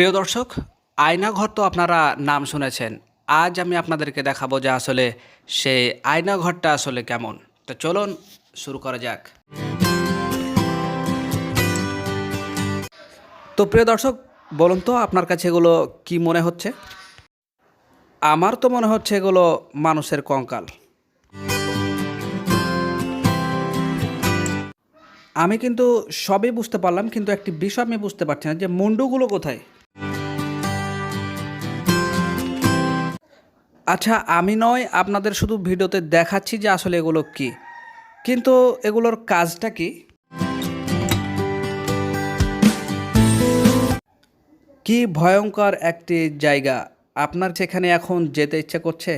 প্রিয় দর্শক, আয়নাঘর তো আপনারা নাম শুনেছেন। আজ আমি আপনাদেরকে দেখাবো যে আসলে সেই আয়নাঘরটা আসলে কেমন। তো চলুন শুরু করা যাক। তো প্রিয় দর্শক, বলুন তো আপনার কাছে এগুলো কি মনে হচ্ছে? আমার তো মনে হচ্ছে এগুলো মানুষের কঙ্কাল। আমি কিন্তু সবই বুঝতে পারলাম, কিন্তু একটি বিষয় আমি বুঝতে পারছি না যে মুন্ডুগুলো কোথায়? আচ্ছা আমি নয়, আপনাদের শুধু ভিডিওতে দেখাচ্ছি যে আসলে এগুলো কি। কিন্তু এগুলোর কাজটা কি? কি ভয়ঙ্কর একটি জায়গা। আপনার সেখানে এখন যেতে ইচ্ছে করছে?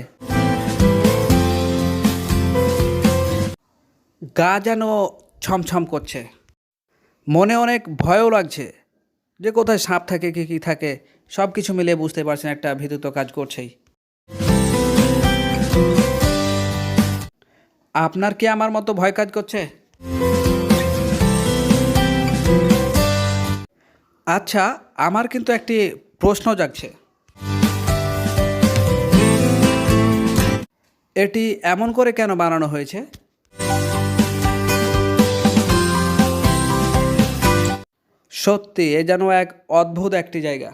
গা যেন ছমছম করছে। মনে অনেক ভয়ও লাগছে যে কোথায় সাপ থাকে, কি কি থাকে সব কিছু মিলিয়ে বুঝতে পারছেন একটা ভীতু কাজ করছেই। আপনার কি আমার মতো ভয় কাজ করছে? আচ্ছা আমার কিন্তু একটি প্রশ্ন জাগছে। এটি এমন করে কেন বানানো হয়েছে? সত্যি, এ যেন এক অদ্ভুত একটি জায়গা।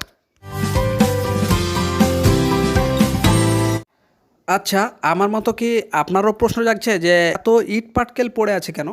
আচ্ছা আমার মতো কি আপনারও প্রশ্ন জাগছে যে এত ইট পাটকেল পড়ে আছে কেন?